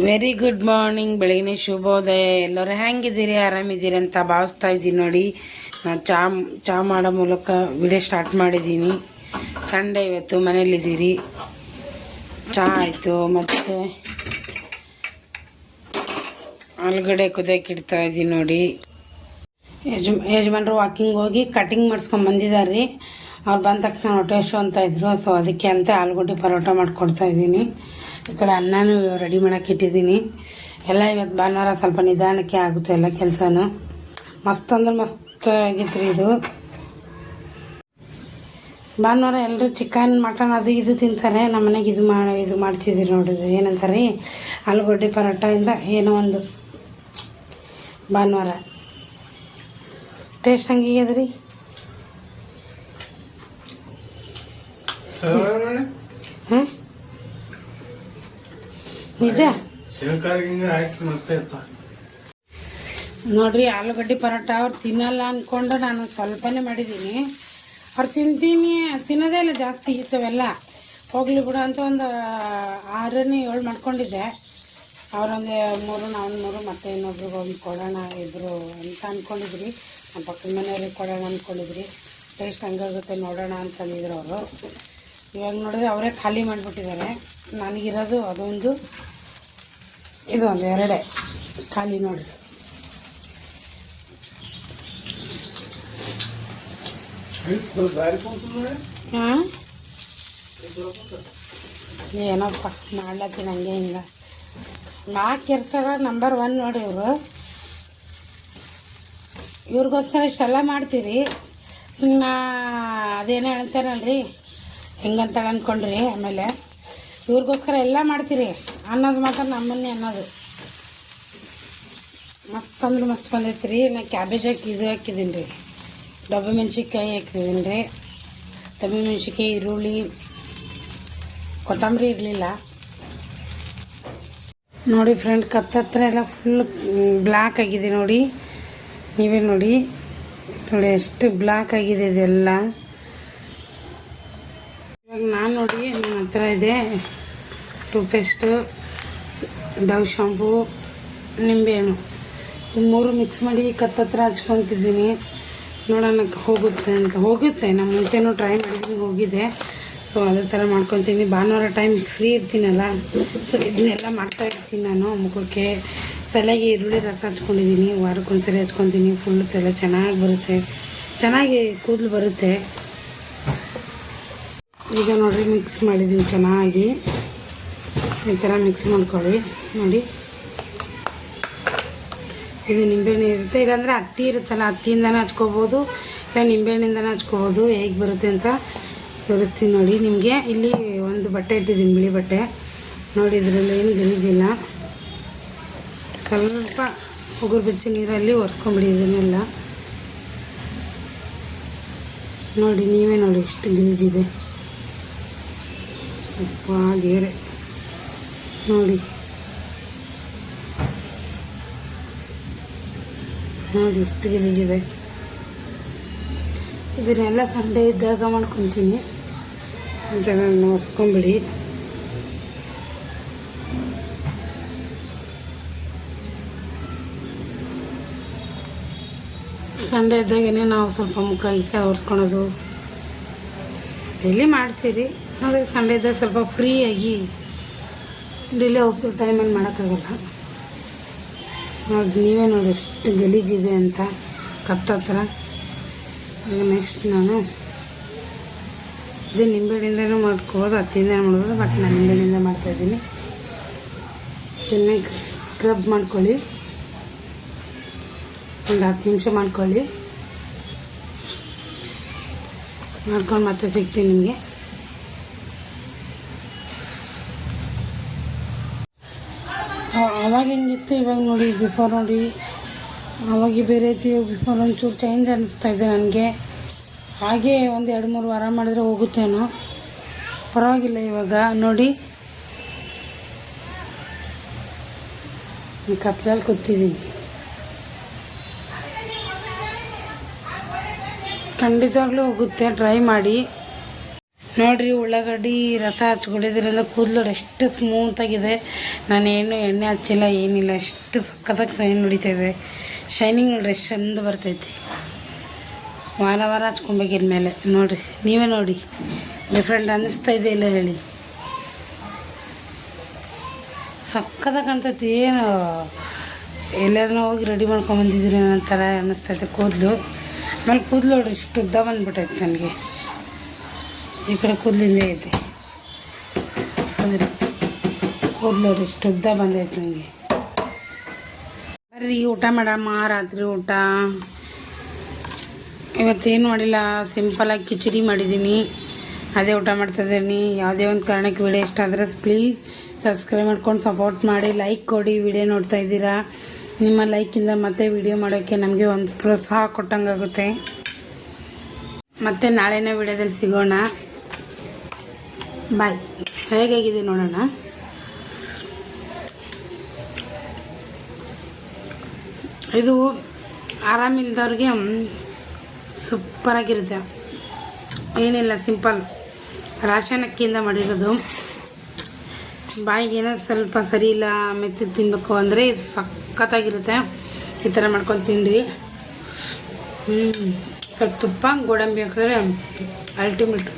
Very good morning ಬೆಳಗಿನ ಶುಭೋದಯ. ಎಲ್ಲರೂ ಹೆಂಗಿದ್ದೀರಿ? ಆರಾಮಿದ್ದೀರಿ ಅಂತ ಭಾವಿಸ್ತಾ ಇದ್ದೀನಿ ನೋಡಿ. ನಾನು ಚಾ ಚಾ ಮಾಡೋ ಮೂಲಕ ವಿಡಿಯೋ ಸ್ಟಾರ್ಟ್ ಮಾಡಿದ್ದೀನಿ. ಸಂಡೇ ಇವತ್ತು ಮನೇಲಿದ್ದೀರಿ ಚಾ ಆಯಿತು, ಮತ್ತು ಆಲೂಗಡ್ಡೆ ಕುದಿಯೋಕೆ ಇಡ್ತಾ ಇದ್ದೀನಿ ನೋಡಿ. ಯಜ್ ಯಜಮಾನ್ರು ವಾಕಿಂಗ್ ಹೋಗಿ ಕಟಿಂಗ್ ಮಾಡಿಸ್ಕೊಂಡು ಬಂದಿದ್ದಾರೆ. ರೀ ಅವ್ರು ಬಂದ ತಕ್ಷಣ ಹೊಟ್ಟೆ ಶೋ ಅಂತ ಇದ್ರು ಸೊ ಅದಕ್ಕೆ ಅಂತ ಆಲೂಗಡ್ಡೆ ಪರೋಟ ಮಾಡಿಕೊಡ್ತಾ ಇದ್ದೀನಿ. ಈ ಕಡೆ ಅನ್ನನೂ ರೆಡಿ ಮಾಡೋಕೆ ಇಟ್ಟಿದ್ದೀನಿ. ಎಲ್ಲ ಇವತ್ತು ಭಾನುವಾರ ಸ್ವಲ್ಪ ನಿಧಾನಕ್ಕೆ ಆಗುತ್ತೆ ಎಲ್ಲ ಕೆಲಸನೂ. ಮಸ್ತ್ ಅಂದ್ರೆ ಮಸ್ತ್ ಆಗಿತ್ತು ರೀ ಇದು. ಭಾನುವಾರ ಎಲ್ಲರೂ ಚಿಕನ್, ಮಟನ್ ಅದು ಇದು ತಿಂತಾರೆ. ನಮ್ಮ ಮನೆಗೆ ಇದು ಮಾಡಿ ಇದು ಮಾಡ್ತಿದ್ದೀರಿ ನೋಡಿದ್ದು ಏನಂತಾರೆ? ಆಲೂಗಡ್ಡೆ ಪರೋಟದಿಂದ ಏನೋ ಒಂದು ಭಾನುವಾರ. ಟೇಸ್ಟ್ ಹಂಗಿದೆ ರೀ ಹಾಂ ನಿಜ? ನೋಡ್ರಿ ಆಲೂಗಡ್ಡೆ ಪರೋಟ ಅವ್ರು ತಿನ್ನಲ್ಲ ಅಂದ್ಕೊಂಡು ನಾನು ಸ್ವಲ್ಪನೇ ಮಾಡಿದ್ದೀನಿ. ಅವ್ರು ತಿಂತೀನಿ ತಿನ್ನೋದೇ ಇಲ್ಲ ಜಾಸ್ತಿ ಇತ್ತವೆಲ್ಲ ಹೋಗ್ಲಿ ಬಿಡು ಅಂತ ಒಂದು ಆರನೇ ಏಳು ಮಾಡ್ಕೊಂಡಿದ್ದೆ. ಅವರೊಂದು ಮೂರು ನಾವು ಮೂರು ಮತ್ತು ಇನ್ನೊಬ್ರಿಗೆ ಒಂದು ಕೊಡೋಣ ಇಬ್ಬರು ಅಂತ ಅಂದ್ಕೊಂಡಿದ್ರಿ ನಮ್ಮ ಪಕ್ಕದ ಮನೆಯವ್ರಿಗೆ ಕೊಡೋಣ ಅಂದ್ಕೊಂಡಿದ್ರಿ ಟೇಸ್ಟ್ ಹಂಗಾಗುತ್ತೆ ನೋಡೋಣ ಅಂತಂದಿದ್ರು ಅವರು. ಇವಾಗ ನೋಡಿದ್ರೆ ಅವರೇ ಖಾಲಿ ಮಾಡಿಬಿಟ್ಟಿದ್ದಾರೆ. ನನಗಿರೋದು ಅದೊಂದು ಇದು ಒಂದು ಎರಡೇ. ಖಾಲಿ ಕುಂತಂದ್ರೆ ಹಾಂ? ಏನಪ್ಪ, ಮಾಡ್ಲತ್ತೀನಿ ಹಂಗೆ ಹಿಂಗೆ. ನಾಲ್ಕಿರ್ತಾರ ನಂಬರ್ ಒನ್ ನೋಡಿ ಇವರು. ಇವ್ರಿಗೋಸ್ಕರ ಇಷ್ಟೆಲ್ಲ ಮಾಡ್ತೀರಿ. ಇನ್ನು ಅದೇನೋ ಹೇಳ್ತಾರಲ್ರಿ. ಹೆಂಗಂತ ಅಂದ್ಕೊಂಡ್ರಿ ಆಮೇಲೆ. ಇವ್ರಿಗೋಸ್ಕರ ಎಲ್ಲ ಮಾಡ್ತೀರಿ. ಅನ್ನೋದು ಮಾತ್ರ ನಮ್ಮನ್ನೇ ಅನ್ನೋದು. ಮಸ್ತ್ ಅಂದ್ರೆ ಮಸ್ತ್ ಬಂದೈತೆ ರೀ ನಾ ಕ್ಯಾಬೇಜ್ ಹಾಕಿ ಇದು ಹಾಕಿದ್ದೀನಿ ರೀ. ಡಬ್ಬೆ ಮೆಣ್ಸಿನ್ಕಾಯಿ ಹಾಕಿದ್ದೀನಿ ರೀ. ಡಬ್ಬೆ ಮೆಣ್ಸಿನ್ಕಾಯಿ, ಈರುಳ್ಳಿ, ಕೊತ್ತಂಬರಿ ಇರಲಿಲ್ಲ. ನೋಡಿ ಫ್ರೆಂಡ್ ಕತ್ತತ್ರ ಎಲ್ಲ ಫುಲ್ ಬ್ಲ್ಯಾಕ್ ಆಗಿದೆ ನೋಡಿ. ನೀವೇ ನೋಡಿ. ನೋಡಿ ಎಷ್ಟು ಬ್ಲ್ಯಾಕ್ ಆಗಿದೆ ಇದೆಲ್ಲ. ಇವಾಗ ನಾನು ನೋಡಿ ನನ್ನ ಹತ್ರ ಇದೆ. ಟೂತ್ಪೇಸ್ಟು ಡವ್ ಶಾಂಪು ನಿಂಬೆಹಣ್ಣು ಈ ಮೂರು ಮಿಕ್ಸ್ ಮಾಡಿ ಕತ್ತತ್ರ ಹಚ್ಕೊತಿದ್ದೀನಿ. ನೋಡೋಣ ಹೋಗುತ್ತೆ ಅಂತ. ಹೋಗುತ್ತೆ. ನಾನು ಮುಂಚೆನೂ ಟ್ರೈ ಮಾಡಿದ್ದೀನಿ ಹೋಗಿದೆ. ಸೊ ಅದೇ ಥರ ಮಾಡ್ಕೊತೀನಿ. ಭಾನುವಾರ ಟೈಮ್ ಫ್ರೀ ಇರ್ತೀನಲ್ಲ. ಸೊ ಇದನ್ನೆಲ್ಲ ಮಾಡ್ತಾ ಇರ್ತೀನಿ ನಾನು ಮುಖಕ್ಕೆ. ತಲೆಗೆ ಈರುಳ್ಳಿ ರಸ ಹಚ್ಕೊಂಡಿದ್ದೀನಿ ವಾರಕ್ಕೊಂದ್ಸರಿ ಹಚ್ಕೊತೀನಿ. ಫುಲ್ಲು ತಲೆ ಚೆನ್ನಾಗಿ ಬರುತ್ತೆ. ಚೆನ್ನಾಗಿ ಕೂದಲು ಬರುತ್ತೆ. ಈಗ ನೋಡಿರಿ ಮಿಕ್ಸ್ ಮಾಡಿದ್ದೀನಿ ಚೆನ್ನಾಗಿ. ಈ ಥರ ಮಿಕ್ಸ್ ಮಾಡ್ಕೊಳ್ಳಿ. ನೋಡಿ. ಇದು ನಿಂಬೆಹಣ್ಣು ಇರುತ್ತೆ. ಇಲ್ಲಾಂದರೆ ಹತ್ತಿ ಇರುತ್ತಲ್ಲ, ಹತ್ತಿಯಿಂದನೂ ಹಚ್ಕೋಬೋದು. ಇಲ್ಲ, ನಿಂಬೆಹಣ್ಣಿಂದನೂ ಹಚ್ಕೋಬೋದು. ಹೇಗೆ ಬರುತ್ತೆ ಅಂತ ತೋರಿಸ್ತೀನಿ ನೋಡಿ. ನಿಮಗೆ ಇಲ್ಲಿ ಒಂದು ಬಟ್ಟೆ ಇಟ್ಟಿದ್ದೀನಿ, ಬಿಳಿ ಬಟ್ಟೆ. ನೋಡಿ, ಇದರಲ್ಲಿ ಏನು ಗಲೀಜಿಲ್ಲ ಸ್ವಲ್ಪ ಉಗುರು ಬೆಚ್ಚ ನೀರಲ್ಲಿ ಒರೆಸ್ಕೊಂಬಿಡಿ ಇದನ್ನೆಲ್ಲ. ನೋಡಿ, ನೀವೇ ನೋಡಿ ಎಷ್ಟು ಗಲೀಜಿದೆ ಅಪ್ಪ ದೇವ್ರೆ. ನೋಡಿ. ನೋಡಿ ಎಷ್ಟು ಗಲೀಜಿದೆ ಇದನ್ನೆಲ್ಲ ಸಂಡೇ ಇದ್ದಾಗ ಮಾಡ್ಕೊತೀನಿ. ಇದನ್ನು ಒಸ್ಕೊಂಬಿಡಿ ಸಂಡೇ ಇದ್ದಾಗೇ ನಾವು ಸ್ವಲ್ಪ ಮುಖ ಗಿಕ್ಕ ಒರೆಸ್ಕೊಳೋದು. ಡೈಲಿ ಮಾಡ್ತೀರಿ. ಅಂದರೆ ಸಂಡೇ ಇದ್ದಾಗ ಸ್ವಲ್ಪ ಫ್ರೀಯಾಗಿ ಡಿಲೇ ಹೋಗ್ಸೋ ಟೈಮಲ್ಲಿ ಮಾಡೋಕ್ಕಾಗಲ್ಲ. ನೋಡಿ ನೀವೇ ನೋಡಿ ಎಷ್ಟು ಗಲೀಜಿದೆ ಅಂತ ಕತ್ತತ್ರ. ಈಗ ನೆಕ್ಸ್ಟ್ ನಾನು ಇದು ನಿಂಬೆಹಣ್ಣಿಂದನೂ ಮಾಡ್ಕೋಬೋದು ಹತ್ತಿಂದ ಮಾಡ್ಬೋದು ಬಟ್ ನಾನು ನಿಂಬೆಹಣ್ಣಿಂದ ಮಾಡ್ತಾಯಿದ್ದೀನಿ ಚೆನ್ನಾಗಿ ಕ್ರಬ್ ಮಾಡ್ಕೊಳ್ಳಿ. ಒಂದು ಹತ್ತು ನಿಮಿಷ ಮಾಡ್ಕೊಳ್ಳಿ. ಮಾಡ್ಕೊಂಡು ಮತ್ತೆ ಸಿಗ್ತೀನಿ ನಿಮಗೆ. ಅವಾಗ ಹೆಂಗಿತ್ತು ಇವಾಗ ನೋಡಿ ಬಿಫೋರ್ ನೋಡಿ, ಅವಾಗ ಬೇರೆ ಐತಿ ಇವಾಗ ಬಿಫೋರ್ ಒಂಚೂರು ಚೇಂಜ್ ಅನ್ನಿಸ್ತಾ ಇದೆ ನನಗೆ. ಹಾಗೆ ಒಂದು ಎರಡು ಮೂರು ವಾರ ಮಾಡಿದ್ರೆ ಹೋಗುತ್ತೇನೋ. ಪರವಾಗಿಲ್ಲ ಇವಾಗ. ನೋಡಿ. ಕತ್ಲಲ್ಲಿ ಕೂತಿದ್ದೀನಿ. ಖಂಡಿತವಾಗ್ಲೂ ಹೋಗುತ್ತೆ. ಟ್ರೈ ಮಾಡಿ. ನೋಡ್ರಿ ಉಳ್ಳಾಗಡ್ಡಿ ರಸ ಹಚ್ಕೊಂಡಿದ್ರಿಂದ ಕೂದಲು ಎಷ್ಟು ಸ್ಮೂತಾಗಿದೆ ನಾನು ಏನು ಎಣ್ಣೆ ಹಚ್ಚಿಲ್ಲ, ಏನಿಲ್ಲ, ಎಷ್ಟು ಸಕ್ಕತ್ತಾಗಿ ಶೈನ್ ಹೊಡಿತಾಯಿದೆ ಶೈನಿಂಗ್ ನೋಡ್ರಿ ಎಷ್ಟು ಚಂದ ಬರ್ತೈತಿ. ವಾರ ವಾರ ಹಚ್ಕೊಬೇಕು ಇನ್ಮೇಲೆ ನೋಡಿರಿ, ನೀವೇ ನೋಡಿ. ಡಿಫ್ರೆಂಟ್ ಅನ್ನಿಸ್ತಾ ಇದೆ ಇಲ್ಲ ಹೇಳಿ. ಸಕ್ಕತ್ತಾಗಿ ಕಾಣ್ತೈತಿ. ಏನು ಎಲ್ಲರೂ ಹೋಗಿ ರೆಡಿ ಮಾಡ್ಕೊಂಬಂದಿದ್ದೀರಿ ಅನ್ನೋ ಥರ ಅನ್ನಿಸ್ತೈತೆ ಕೂದಲು. ಆಮೇಲೆ ಕೂದಲು ನೋಡ್ರಿ, ಇಷ್ಟು ಉದ್ದ ಬಂದ್ಬಿಟ್ಟೈತೆ ನನಗೆ. ಕಡೆ ಕೂದಲಿಂದೇ ಐತೆ ಸರಿ. ಕೂದಲು ನೋಡಿ ಇಷ್ಟು ಉದ್ದ ಬಂದೈತೆ ನನಗೆ ಬರ್ರಿ, ಊಟ ಮಾಡಮ್ಮ, ರಾತ್ರಿ ಊಟ. ಇವತ್ತೇನು ಮಾಡಿಲ್ಲ ಸಿಂಪಲಾಗಿ ಕಿಚಡಿ ಮಾಡಿದ್ದೀನಿ. ಅದೇ ಊಟ ಮಾಡ್ತಾಯಿದ್ದೀನಿ ಯಾವುದೇ ಒಂದು ಕಾರಣಕ್ಕೆ ವಿಡಿಯೋ ಇಷ್ಟ ಆದರೆ ಪ್ಲೀಸ್ ಸಬ್ಸ್ಕ್ರೈಬ್ ಮಾಡ್ಕೊಂಡು ಸಪೋರ್ಟ್ ಮಾಡಿ ಲೈಕ್ ಕೊಡಿ, ವಿಡಿಯೋ ನೋಡ್ತಾ ಇದ್ದೀರಾ? ನಿಮ್ಮ ಲೈಕಿಂದ ಮತ್ತೆ ವಿಡಿಯೋ ಮಾಡೋಕ್ಕೆ ನಮಗೆ ಒಂದು ಪ್ರೋತ್ಸಾಹ ಕೊಟ್ಟಂಗಾಗುತ್ತೆ. ಮತ್ತೆ ನಾಳೆನೇ ವಿಡಿಯೋದಲ್ಲಿ ಸಿಗೋಣ. ಬಾಯ್. ಹೇಗಾಗಿದೆ ನೋಡೋಣ? ಇದು ಆರಾಮಿಲ್ದವ್ರಿಗೆ ಸೂಪರಾಗಿರುತ್ತೆ. ಏನಿಲ್ಲ, ಸಿಂಪಲ್. ರಾಶನ್ ಅಕ್ಕಿಯಿಂದ ಮಾಡಿರೋದು. ಬಾಯಿಗೆ ಏನೋ ಸ್ವಲ್ಪ ಸರಿ ಇಲ್ಲ ಮೆತ್ತಗೆ ತಿನ್ನಬೇಕು ಅಂದರೆ ಇದು ಸಖತ್ತಾಗಿರುತ್ತೆ. ಈ ಥರ ಮಾಡ್ಕೊಂಡು ತಿನ್ನಿರಿ ಸ್ವಲ್ಪ ತುಪ್ಪ, ಗೋಡಂಬಿ ಹಾಕಿದ್ರೆ ಅಲ್ಟಿಮೇಟ್